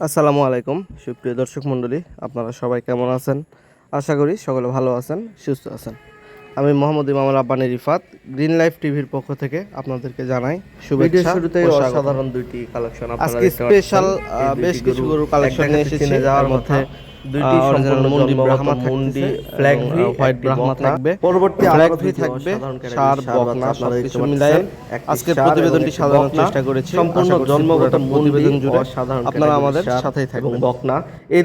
আসসালামু আলাইকুম সুপ্রিয় দর্শক মণ্ডলী আপনারা সবাই কেমন আছেন? আশা করি সকলে ভালো আছেন সুস্থ আছেন। আমি মোহাম্মদ ইমামুল আব্বানি রিফাত গ্রিন লাইফ টিভির পক্ষ থেকে আপনাদেরকে জানাই শুভেচ্ছা শুরুতেই অসাধারণ দুইটি কালেকশন আজকে স্পেশাল বেশ কিছু গরু কালেকশন নিয়ে এসেছি যাওয়ার মধ্যে দুইটি সম্পূর্ণ মুন্ডি ব্রাহ্মা মুন্ডি, ফ্ল্যাগ এবং, হোয়াইট ব্রাহ্মা থাকবে। পরবর্তী ফ্ল্যাগ আবারও থাকবে সার সার বকনা আপনারা সবকিছু মিলায়ে আজকের সার প্রতিবেদনটি সাজানোর চেষ্টা করেছি। সম্পূর্ণ জন্মগত প্রতিবেদন জুড়ে আপনারা আমাদের সাথে সাথেই থাকবেন। বকনা। এই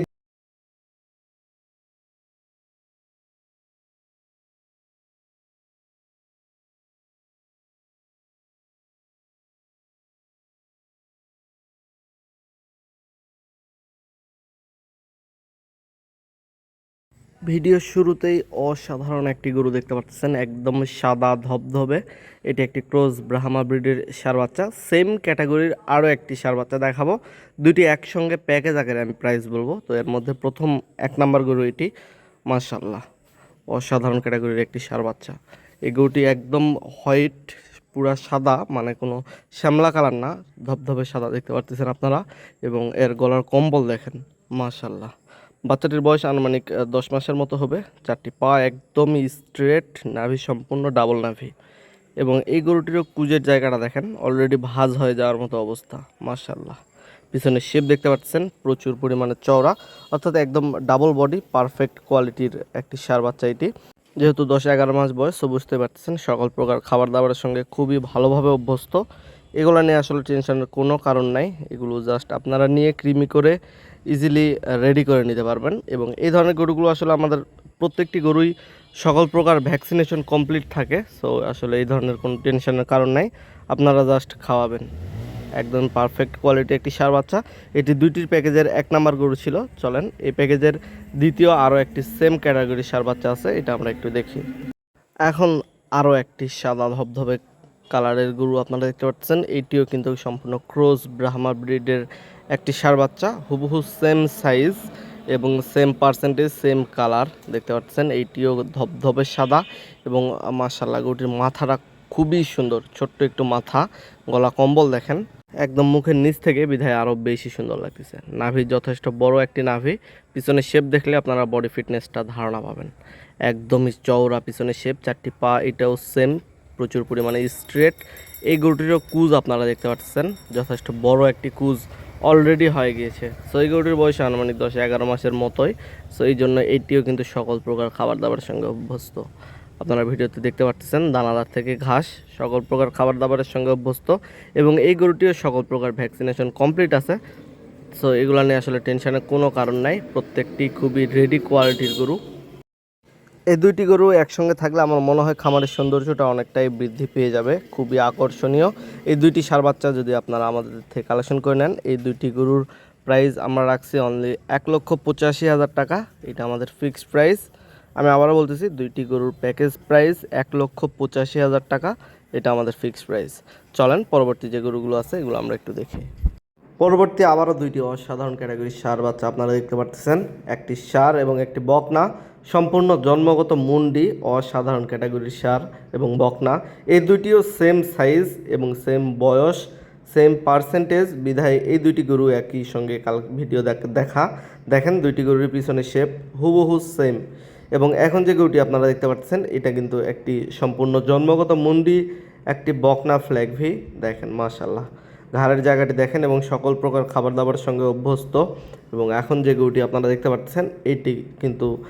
ভিডিওর শুরুতেই অসাধারণ একটি গরু দেখতে পাচ্ছেন, একদম সাদা ধবধবে। এটি একটি ক্রোজ ব্রাহ্মা ব্রিডের সার বাচ্চা। সেম ক্যাটাগরির আরও একটি সার বাচ্চা দেখাবো। দুটি একসঙ্গে প্যাকেজ আকারে আমি প্রাইস বলব। তো এর মধ্যে প্রথম এক নাম্বার গরু এটি মার্শাল্লাহ অসাধারণ ক্যাটাগরির একটি সার বাচ্চা। এই গরুটি একদম হোয়াইট, পুরা সাদা মানে কোনো শ্যামলা কালার না, ধবধবে সাদা দেখতে পারতেছেন আপনারা। এবং এর গলার কম্বল দেখেন মাশাল্লাহ বাচ্চাটির বয়স আনুমানিক দশ মাসের মতো হবে। চারটি পা একদমই স্ট্রেট নাভি সম্পূর্ণ ডাবল নাভি। এবং এই গরুটিরও কুজের জায়গাটা দেখেন অলরেডি ভাজ হয়ে যাওয়ার মতো অবস্থা মাশাল্লাহ পিছনে শেপ দেখতে পাচ্ছেন, প্রচুর পরিমাণে চওড়া, অর্থাৎ একদম ডাবল বডি পারফেক্ট কোয়ালিটির একটি সার বাচ্চা এটি। যেহেতু দশ এগারো মাস বয়স, তো বুঝতে পারতেছেন, সকল প্রকার খাবার দাবারের সঙ্গে খুবই ভালোভাবে অভ্যস্ত। এগুলো নিয়ে আসলে টেনশনের কোনো কারণ নাই, এগুলো জাস্ট আপনারা নিয়ে ক্রিমি করে ইজিলি রেডি করে নিতে পারবেন। এবং এই ধরনের গরুগুলো আসলে আমাদের প্রত্যেকটি গরুই সকল প্রকার ভ্যাকসিনেশন কমপ্লিট থাকে। সো আসলে এই ধরনের কোনো টেনশনের কারণ নাই। আপনারা জাস্ট খাওয়াবেন। একদম পারফেক্ট কোয়ালিটি একটি সার বাচ্চা। এটি দুইটির প্যাকেজের এক নাম্বার গরু ছিল। চলেন, এই প্যাকেজের দ্বিতীয় আরও একটি সেম ক্যাটাগরির সার বাচ্চা আছে। এটা আমরা একটু দেখি। এখন আরও একটি সাদা ধবধবে কালারের গরু আপনারা দেখতে পাচ্ছেন। এটিও কিন্তু সম্পূর্ণ ক্রোজ ব্রাহ্মা ব্রিডের একটি সার বাচ্চা। হুবহু সেম সাইজ এবং সেম পার্সেন্টেজ সেম কালার দেখতে পাচ্ছেন। এইটিও ধবধবে সাদা এবং মার্শাল্লাহ গরুটির মাথাটা খুবই সুন্দর। ছোট্ট একটু মাথা, গলা কম্বল দেখেন। একদম মুখের নিচ থেকে বিধায় আরও বেশি সুন্দর লাগতেছে। নাভি যথেষ্ট বড় একটি নাভি। পিছনে শেপ দেখলে আপনারা বডি ফিটনেসটা ধারণা পাবেন। একদমই চওড়া পিছনে শেপ চারটি পা, এটাও সেম প্রচুর পরিমাণে স্ট্রেট এই গরুটিরও কুজ আপনারা দেখতে পাচ্ছেন, যথেষ্ট বড় একটি কুজ অলরেডি হয়ে গিয়েছে। সো এই গরুটির বয়স আনুমানিক দশ এগারো মাসের মতোই। সো এই জন্য এইটিও কিন্তু সকল প্রকার খাবার দাবারের সঙ্গে অভ্যস্ত। আপনারা ভিডিওতে দেখতে পাচ্ছেন, দানাদার থেকে ঘাস, সকল প্রকার খাবার দাবারের সঙ্গে অভ্যস্ত। এবং এই গরুটিও সকল প্রকার ভ্যাকসিনেশন কমপ্লিট আছে। সো এগুলো নিয়ে আসলে টেনশনের কোনো কারণ নাই। প্রত্যেকটি খুবই রেডি কোয়ালিটির গরু। এই দুইটি গরু একসঙ্গে থাকলে আমার মনে হয় খামারের সৌন্দর্যটা অনেকটাই বৃদ্ধি পেয়ে যাবে। খুবই আকর্ষণীয়। এই দুইটি সার বাচ্চা যদি আপনারা আমাদের থেকে কালেকশন করে নেন, এই দুইটি গরুর প্রাইস আমরা রাখছি অনলি এক লক্ষ পঁচাশি হাজার টাকা। এটা আমাদের ফিক্সড প্রাইস আমি আবারও বলতেছি, দুইটি গরুর প্যাকেজ প্রাইস এক লক্ষ পঁচাশি হাজার টাকা। এটা আমাদের ফিক্সড প্রাইস চলেন, পরবর্তী যে গরুগুলো আছে, এগুলো আমরা একটু দেখি। পরবর্তী আবারও দুইটি অসাধারণ ক্যাটাগরির সার বাচ্চা আপনারা দেখতে পাচ্ছেন একটি সার এবং একটি বকনা। সম্পূর্ণ জন্মগত মুন্ডি, অসাধারণ ক্যাটাগরির সার এবং বকনা। এই দুইটিও সেম সাইজ এবং সেম বয়স সেম পার্সেন্টেজ বিধায় এই দুইটি গরু একই সঙ্গে কাল ভিডিও দেখ- দেখা। দেখেন দুইটি গরুর পিছনে শেপ হুবহু সেম এবং এখন যে গরুটি আপনারা দেখতে পাচ্ছেন, এটা কিন্তু একটি সম্পূর্ণ জন্মগত মুন্ডি, একটি বকনা ফ্ল্যাগ ভি দেখেন মাশাল্লাহ ঘাড়ের জায়গাটি দেখেন এবং সকল প্রকার খাবার দাবারের সঙ্গে অভ্যস্ত। এবং এখন যে গরুটি আপনারা দেখতে পাচ্ছেন, এটি কিন্তু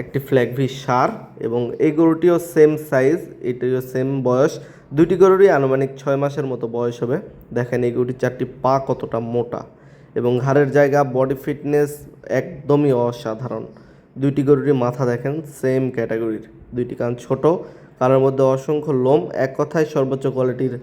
একটি ফ্ল্যাগ ভি সার এবং এই গরুটিও সেম সাইজ এটিও সেম বয়স। দুইটি গরুরই আনুমানিক ছয় মাসের মতো বয়স হবে। দেখেন এই গরুটির চারটি পা কতটা মোটা এবং ঘাড়ের জায়গা বডি ফিটনেস একদমই অসাধারণ। দুইটি গরুরই মাথা দেখেন সেম ক্যাটাগরির দুইটি কান ছোট, কানের মধ্যে অসংখ্য লোম। এক কথায় সর্বোচ্চ কোয়ালিটির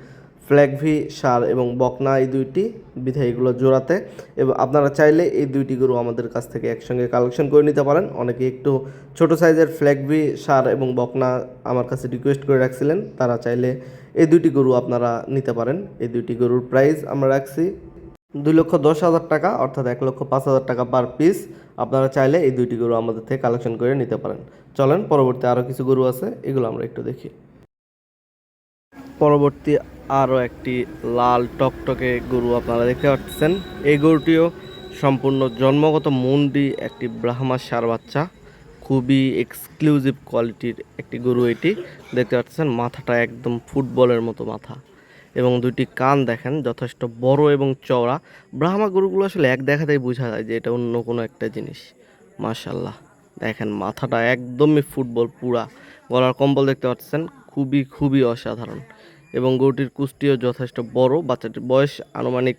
ফ্ল্যাগভি সার এবং বকনা এই দুইটি বিধায় এগুলো জোড়াতে এবং আপনারা চাইলে এই দুইটি গরু আমাদের কাছ থেকে একসঙ্গে কালেকশন করে নিতে পারেন। অনেকে একটু ছোট সাইজের ফ্ল্যাগভি সার এবং বকনা আমার কাছে রিকোয়েস্ট করে রাখছিলেন, তারা চাইলে এই দুইটি গরু আপনারা নিতে পারেন। এই দুইটি গরুর প্রাইস আমরা রাখছি দুই লক্ষ দশ হাজার টাকা অর্থাৎ এক লক্ষ পাঁচ হাজার টাকা পার পিস আপনারা চাইলে এই দুইটি গরু আমাদের থেকে কালেকশন করে নিতে পারেন। চলেন, পরবর্তী আরও কিছু গরু আছে, এগুলো আমরা একটু দেখি। পরবর্তী আরও একটি লাল টকটকে গরু আপনারা দেখতে পাচ্ছেন। এই গরুটিও সম্পূর্ণ জন্মগত মুন্ডি, একটি ব্রাহ্মা সার বাচ্চা, খুবই এক্সক্লুসিভ কোয়ালিটির একটি গরু এটি। দেখতে পাচ্ছেন, মাথাটা একদম ফুটবলের মতো মাথা। এবং দুইটি কান দেখেন, যথেষ্ট বড় এবং চওড়া। ব্রাহ্মা গরুগুলো আসলে এক দেখাতেই বোঝা যায় যে এটা অন্য কোনো একটা জিনিস। মাশাল্লাহ দেখেন মাথাটা একদমই ফুটবল পুরা। গলার কম্বল দেখতে পাচ্ছেন, খুবই খুবই অসাধারণ। এবং গরুটির কুষ্টিও যথেষ্ট বড়। বাচ্চাটির বয়স আনুমানিক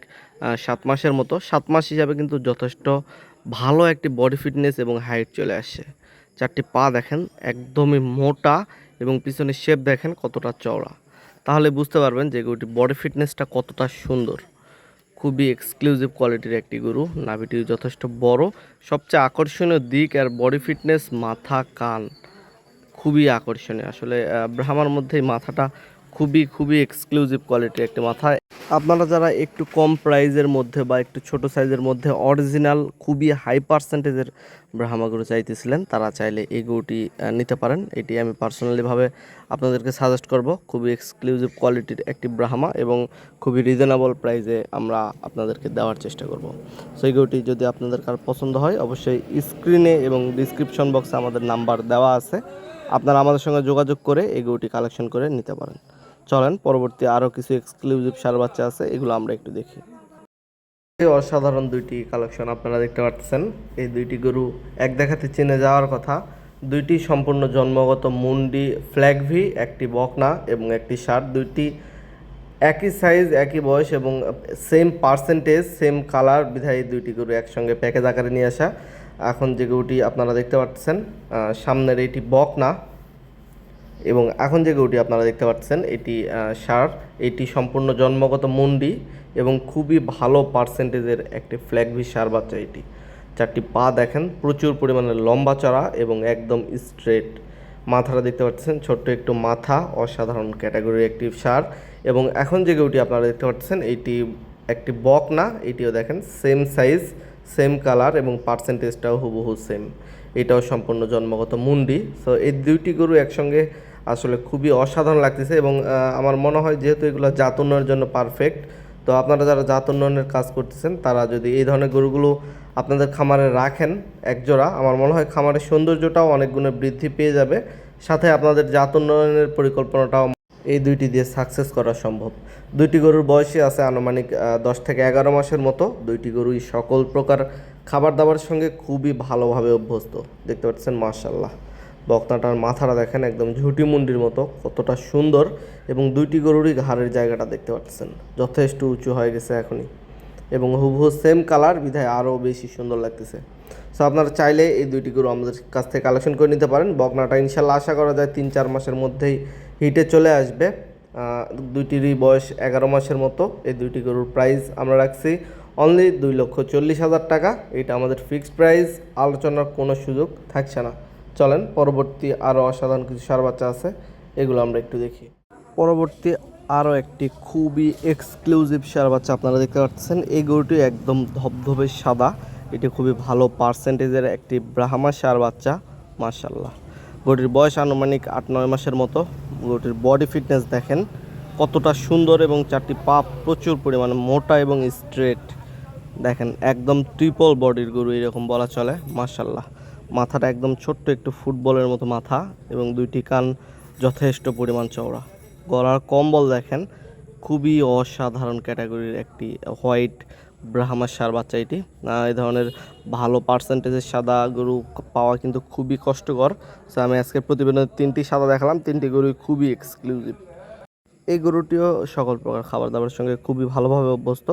সাত মাসের মতো। সাত মাস হিসাবে কিন্তু যথেষ্ট ভালো একটি বডি ফিটনেস এবং হাইট চলে আসে চারটি পা দেখেন, একদমই মোটা এবং পিছনের শেপ দেখেন কতটা চওড়া। তাহলে বুঝতে পারবেন যে গরুটির বডি ফিটনেসটা কতটা সুন্দর। খুবই এক্সক্লুসিভ কোয়ালিটির একটি গরু। নাভিটি যথেষ্ট বড়। সবচেয়ে আকর্ষণীয় দিক আর বডি ফিটনেস মাথা কান খুবই আকর্ষণীয়। আসলে ব্রাহ্মার মধ্যে মাথাটা খুবই খুবই এক্সক্লুসিভ কোয়ালিটির একটি মাথা আপনারা যারা একটু কম প্রাইজের মধ্যে বা একটু ছোট সাইজের মধ্যে অরিজিনাল খুবই হাই পার্সেন্টেজের ব্রাহ্মা গরু চাইতেছিলেন, তারা চাইলে এই গরুটি নিতে পারেন। এটি আমি পার্সোনালিভাবে আপনাদেরকে সাজেস্ট করব। খুবই এক্সক্লুসিভ কোয়ালিটির একটি ব্রাহ্মা এবং খুবই রিজনেবল প্রাইজে আমরা আপনাদেরকে দেওয়ার চেষ্টা করব। সো এই গরুটি যদি আপনাদের কার পছন্দ হয়, অবশ্যই স্ক্রিনে এবং ডিসক্রিপশন বক্সে আমাদের নাম্বার দেওয়া আছে। আপনারা আমাদের সঙ্গে যোগাযোগ করে এই গরুটি কালেকশন করে নিতে পারেন। চলেন, পরবর্তী আরও কিছু এক্সক্লুসিভ সার বাচ্চা আছে, এগুলো আমরা একটু দেখি। অসাধারণ দুইটি কালেকশন আপনারা দেখতে পাচ্ছেন এই দুইটি গরু এক দেখাতে চিনে যাওয়ার কথা। দুইটি সম্পূর্ণ জন্মগত মুন্ডি ফ্ল্যাগভি একটি বকনা এবং একটি শার্ট দুইটি একই সাইজ একই বয়স এবং সেম পার্সেন্টেজ সেম কালার বিধায়ী দুইটি গরু একসঙ্গে প্যাকেজ আকারে নিয়ে আসা। এখন যে গরুটি আপনারা দেখতে পাচ্ছেন সামনের এটি বকনা। এবং এখন যে গরুটি আপনারা দেখতে পাচ্ছেন, এটি সার। এটি সম্পূর্ণ জন্মগত মুন্ডি এবং খুবই ভালো পার্সেন্টেজের একটি ফ্ল্যাগভি সার বাচ্চা এটি। চারটি পা দেখেন, প্রচুর পরিমাণে লম্বা চড়া এবং একদম স্ট্রেট মাথাটা দেখতে পাচ্ছেন, ছোট্ট একটু মাথা, অসাধারণ ক্যাটাগরির একটি সার। এবং এখন যে গরুটি আপনারা দেখতে পাচ্ছেন, এটি একটি বক না, এটিও দেখেন সেম সাইজ সেম কালার এবং পার্সেন্টেজটাও হুবহু সেম এটাও সম্পূর্ণ জন্মগত মুন্ডি। সো এই দুইটি গরু একসঙ্গে আসলে খুবই অসাধারণ লাগতেছে এবং আমার মনে হয় যেহেতু এগুলো জাত উন্নয়নের জন্য পারফেক্ট তো আপনারা যারা জাত উন্নয়নের কাজ করতেছেন, তারা যদি এই ধরনের গরুগুলো আপনাদের খামারে রাখেন একজোড়া, আমার মনে হয় খামারের সৌন্দর্যটাও অনেক গুণে বৃদ্ধি পেয়ে যাবে। সাথে আপনাদের জাত উন্নয়নের পরিকল্পনাটাও এই দুইটি দিয়ে সাকসেস করা সম্ভব। দুইটি গরুর বয়সই আছে আনুমানিক দশ থেকে এগারো মাসের মতো। দুইটি গরুই সকল প্রকার খাবার দাবার সঙ্গে খুবই ভালোভাবে অভ্যস্ত। দেখতে পাচ্ছেন মার্শাল্লাহ বক্তাটার মাথাটা দেখেন একদম ঝুটি মুন্ডির মতো, কতটা সুন্দর এবং দুইটি গরুরই ঘাড়ের জায়গাটা দেখতে পাচ্ছেন। যথেষ্ট উঁচু হয়ে গেছে এখনই এবং হুবহু সেম কালার বিধায় আরও বেশি সুন্দর লাগতেছে। সো আপনারা চাইলে এই দুইটি গরু আমাদের কাছ থেকে কালেকশন করে নিতে পারেন। বকনাটা ইনশাল্লাহ আশা করা যায় তিন চার মাসের মধ্যেই হিটে চলে আসবে। দুইটিরই বয়স এগারো মাসের মতো। এই দুইটি গরুর প্রাইস আমরা রাখছি অনলি দুই লক্ষ চল্লিশ হাজার টাকা। এটা আমাদের ফিক্সড প্রাইস আলোচনার কোনো সুযোগ থাকছে না। চলেন, পরবর্তী আরও অসাধারণ কিছু সার বাচ্চা আছে, এগুলো আমরা একটু দেখি। পরবর্তী আরও একটি খুবই এক্সক্লুসিভ সার বাচ্চা আপনারা দেখতে পাচ্ছেন এই গরুটি একদম ধবধবে সাদা, এটি খুবই ভালো পার্সেন্টেজের একটি ব্রাহ্মা সার বাচ্চা মার্শাল্লাহ গরুটির বয়স আনুমানিক আট নয় মাসের মতো, গরুটির বডি ফিটনেস দেখেন কতটা সুন্দর এবং চারটি পা প্রচুর পরিমাণে মোটা এবং স্ট্রেট দেখেন, একদম ট্রিপল বডির গরু এরকম বলা চলে মার্শাল্লাহ মাথাটা একদম ছোট্ট একটু ফুটবলের মতো মাথা এবং দুইটি কান যথেষ্ট পরিমাণ চওড়া। গলার কম্বল দেখেন, খুবই অসাধারণ ক্যাটাগরির একটি হোয়াইট ব্রাহ্মা সার বাচ্চা এটি। এই ধরনের ভালো পার্সেন্টেজের সাদা গরু পাওয়া কিন্তু খুবই কষ্টকর। সো আমি আজকের প্রতিবেদনে তিনটি সাদা দেখালাম, তিনটি গরুই খুবই এক্সক্লুসিভ এই গরুটিও সকল প্রকার খাবার দাবারের সঙ্গে খুবই ভালোভাবে অভ্যস্ত,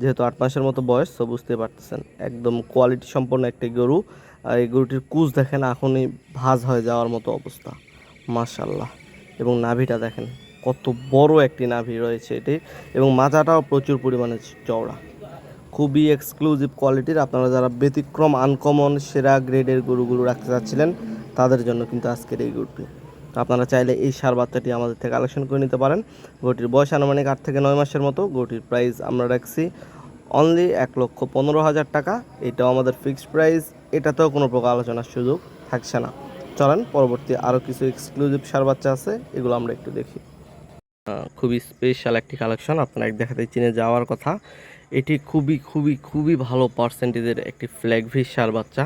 যেহেতু আট মাসের মতো বয়স তো বুঝতে পারতেছেন, একদম কোয়ালিটি সম্পন্ন একটি গরু। এই গরুটির কুচ দেখেন, এখনই ভাজ হয়ে যাওয়ার মতো অবস্থা। মাশাল্লাহ এবং নাভিটা দেখেন, কত বড় একটি নাভি রয়েছে এটি। এবং মাজাটাও প্রচুর পরিমাণে চওড়া। খুবই এক্সক্লুসিভ কোয়ালিটির আপনারা যারা ব্যতিক্রম আনকমন সেরা গ্রেডের গরুগুলো রাখতে চাচ্ছিলেন, তাদের জন্য কিন্তু আজকের এই গরুটি। আপনারা চাইলে এই সার বাচ্চাটি আমাদের থেকে কালেকশন করে নিতে পারেন। গরুটির বয়স আনুমানিক আট থেকে নয় মাসের মতো। গরুটির প্রাইস আমরা রাখছি অনলি এক লক্ষ পনেরো হাজার টাকা। এটাও আমাদের ফিক্সড প্রাইস এটাতেও কোনো প্রকার আলোচনার সুযোগ থাকছে না। চলেন, পরবর্তী আরও কিছু এক্সক্লুসিভ সার বাচ্চা আছে, এগুলো আমরা একটু দেখি। খুবই স্পেশাল একটি কালেকশন আপনার এক দেখাতে চিনে যাওয়ার কথা। এটি খুবই খুবই খুবই ভালো পার্সেন্টেজের একটি ফ্ল্যাগভি সার বাচ্চা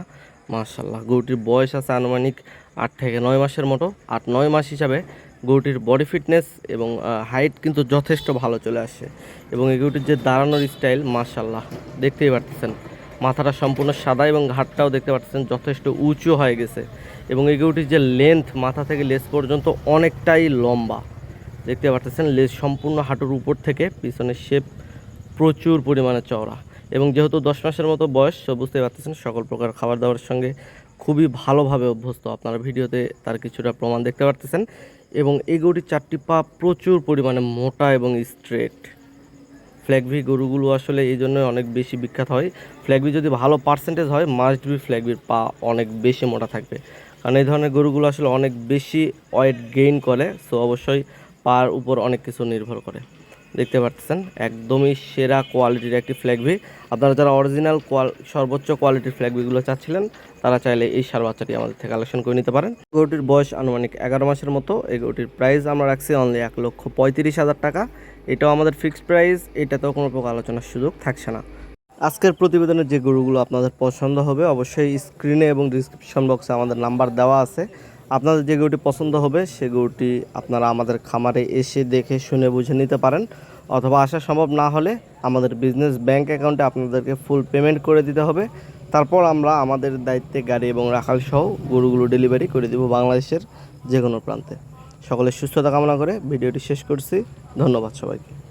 মাশাল্লাহ গরুটির বয়স আছে আনুমানিক আট থেকে নয় মাসের মতো। আট, নয় মাস হিসাবে গরুটির বডি ফিটনেস এবং হাইট কিন্তু যথেষ্ট ভালো চলে আসে। এবং এই গরুটির যে দাঁড়ানোর স্টাইল মাশাল্লাহ দেখতেই পারতেছেন। মাথাটা সম্পূর্ণ সাদা এবং ঘাটটাও দেখতে পাচ্ছেন যথেষ্ট উঁচু হয়ে গেছে। এবং এই গরুটির যে লেন্থ মাথা থেকে লেস পর্যন্ত অনেকটাই লম্বা। দেখতে পাচ্ছেন লেজ সম্পূর্ণ হাঁটুর উপর থেকে, পিছনের শেপ প্রচুর পরিমাণে চওড়া। এবং যেহেতু দশ মাসের মতো বয়স, তো বুঝতে পারতেছেন সকল প্রকার খাবার দাবারের সঙ্গে খুবই ভালোভাবে অভ্যস্ত। আপনারা ভিডিওতে তার কিছুটা প্রমাণ দেখতে পারতেছেন। এবং এই গরুটির চারটি পা প্রচুর পরিমাণে মোটা এবং স্ট্রেট ফ্ল্যাগভি গরুগুলো আসলে এই জন্য অনেক বেশি বিখ্যাত হয়। ফ্ল্যাগভি যদি ভালো পার্সেন্টেজ হয় মাস্ট বি ফ্ল্যাগভির পা অনেক বেশি মোটা থাকবে। কারণ এই ধরনের গরুগুলো আসলে অনেক বেশি ওয়েট গেইন করে সো অবশ্যই পার উপর অনেক কিছু নির্ভর করে। দেখতে পাচ্ছেন, একদমই সেরা কোয়ালিটির একটি ফ্ল্যাগভি আপনারা যারা অরিজিনাল কোয়াল সর্বোচ্চ কোয়ালিটির ফ্ল্যাগভিগুলো চাচ্ছিলেন, তারা চাইলে এই সার বাচ্চাটি আমাদের থেকে কালেকশন করে নিতে পারেন। গরুটির বয়স আনুমানিক এগারো মাসের মতো। এই গরুটির প্রাইস আমরা রাখছি অনলি এক লক্ষ পঁয়ত্রিশ হাজার টাকা। এটাও আমাদের ফিক্সড প্রাইস এটাতেও কোনো প্রকার আলোচনার সুযোগ থাকছে না। আজকের প্রতিবেদনের যে গরুগুলো আপনাদের পছন্দ হবে, অবশ্যই স্ক্রিনে এবং ডিসক্রিপশন বক্সে আমাদের নাম্বার দেওয়া আছে। আপনাদের যে গরুটি পছন্দ হবে, সে গরুটি আপনারা আমাদের খামারে এসে দেখে শুনে বুঝে নিতে পারেন। অথবা আসা সম্ভব না হলে আমাদের বিজনেস ব্যাংক অ্যাকাউন্টে আপনাদেরকে ফুল পেমেন্ট করে দিতে হবে। তারপর আমরা আমাদের দায়িত্বে গাড়ি এবং রাখাল সহ গরুগুলো ডেলিভারি করে দেব বাংলাদেশের যে কোনো প্রান্তে। সকলের সুস্থতা কামনা করে ভিডিওটি শেষ করছি। ধন্যবাদ সবাইকে।